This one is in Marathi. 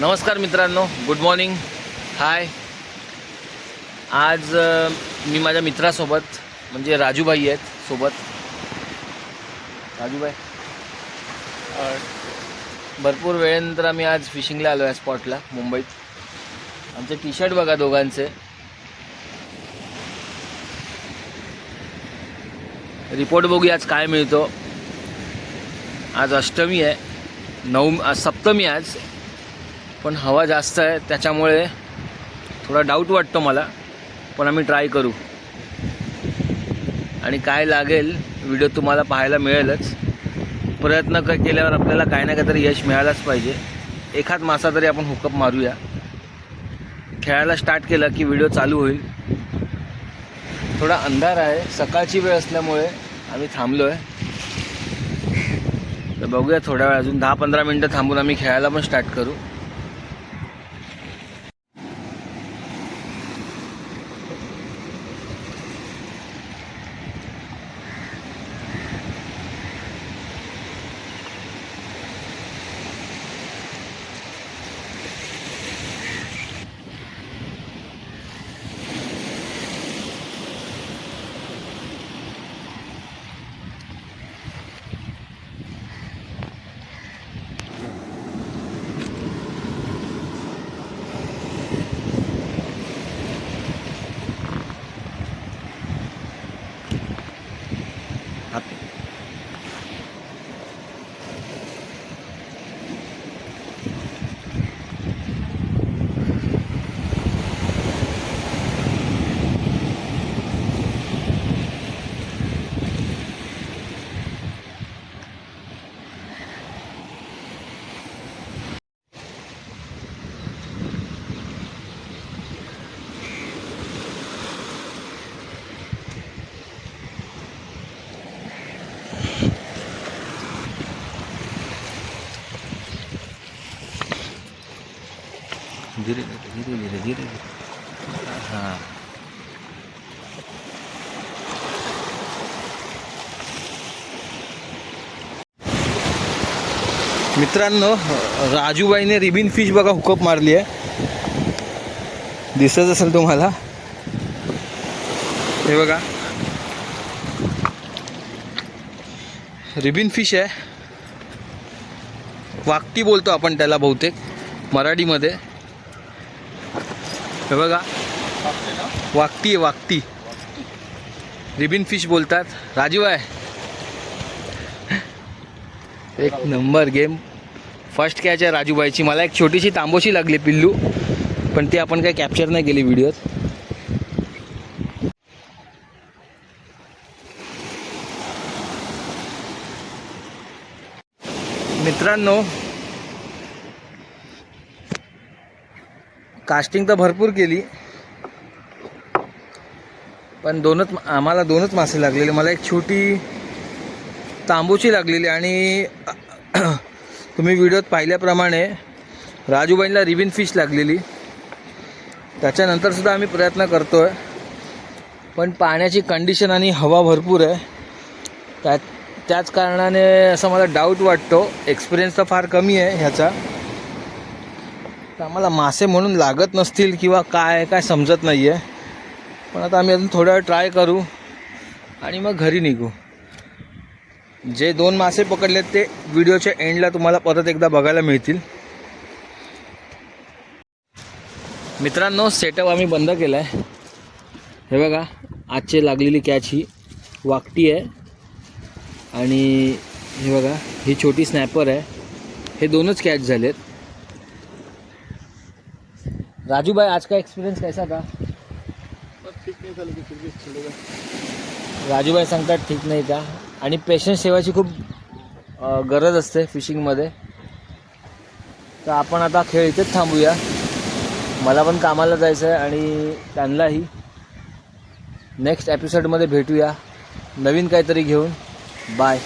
नमस्कार मित्रांनो गुड मॉर्निंग हाय आज मी माझ्या मित्रासोबत म्हणजे राजूभाई आहेत सोबत. राजूभाई भरपूर वेळेनंतर आम्ही आज फिशिंगला आलो आहे स्पॉटला मुंबईत. आमचे टी शर्ट बघा दोघांचे. रिपोर्ट बघूया आज काय मिळतो. आज अष्टमी आहे. नऊ आज सप्तमी आज. पण हवा जास्त आहे त्याच्यामुळे थोडा डाऊट वाटतो मला. पण आम्ही ट्राय करू. आणि काय लागेल व्हिडिओ तुम्हाला पाहायला मिळेलच. प्रयत्न क केल्यावर आपल्याला काही ना काहीतरी यश मिळायलाच पाहिजे. एखाद मासा तरी आपण हुकअप मारूया. खेळायला स्टार्ट केलं की व्हिडिओ चालू होईल. थोडा अंधार आहे. सकाळची वेळ असल्यामुळे आम्ही थांबलो आहे तर बघूया थोड्या वेळ अजून दहा पंधरा मिनटं थांबून आम्ही खेळायला पण स्टार्ट करू. धीरे धीरे धीरे धीरे धीरे धीरे हां मित्रांनो राजूबाईने रिबिन फिश बघा हुकअप मारली आहे. दिसत असेल तुम्हाला. हे बघा. रिबिन फिश आहे. वाकटी बोलतो आपण त्याला बहुतेक मराठीमध्ये. हे बघा. वागती आहे वागती. रिबिन फिश बोलतात. राजू आहे. एक नंबर गेम. फर्स्ट कॅच आहे राजूबाईची. मला एक छोटीशी तांबोशी लागली पिल्लू पण ती आपण काही कॅप्चर नाही केली व्हिडिओत मित्रांनो कास्टिंग तर भरपूर केली. पण दोनच आम्हाला दोनच मासे लागलेले. मला एक छोटी तांबूची लागलेली आणि तुम्ही व्हिडिओत पाहिल्याप्रमाणे राजूबाईंना रिबिन फिश लागलेली. त्याच्यानंतरसुद्धा आम्ही प्रयत्न करतो आहे पण पाण्याची कंडिशन आणि हवा भरपूर आहे. त्या त्याच कारणाने असं मला डाऊट वाटतो. एक्सपिरियन्स तर फार कमी आहे ह्याचा. तर आम्हाला मासे म्हणून लागत नसतील किंवा काय काय समजत नाही आहे पण आता आम्ही अजून थोडा वेळ ट्राय करू आणि मग घरी निघू. जे दोन मासे पकडलेत ते व्हिडिओच्या एंडला तुम्हाला परत एकदा बघायला मिळतील. मित्रांनो सेटअप आम्ही बंद केला आहे हे बघा आजची लागलेली कॅच ही वाकटी आहे. आणि हे बघा ही छोटी स्नॅपर आहे. हे दोनच कॅच झालेत. राजूभाई आज का एक्सपिरियन्स कैसा था? ठीक नाही झालं की राजूभाई सांगतात ठीक नाही का आणि पेशन्स ठेवायची खूप अ, गरज असते फिशिंगमध्ये तर आपण आता खेळ इथेच थांबूया. मला पण कामाला जायचं आहे आणि त्यांनाही नेक्स्ट एपिसोडमध्ये भेटूया. नवीन काहीतरी घेऊन. बाय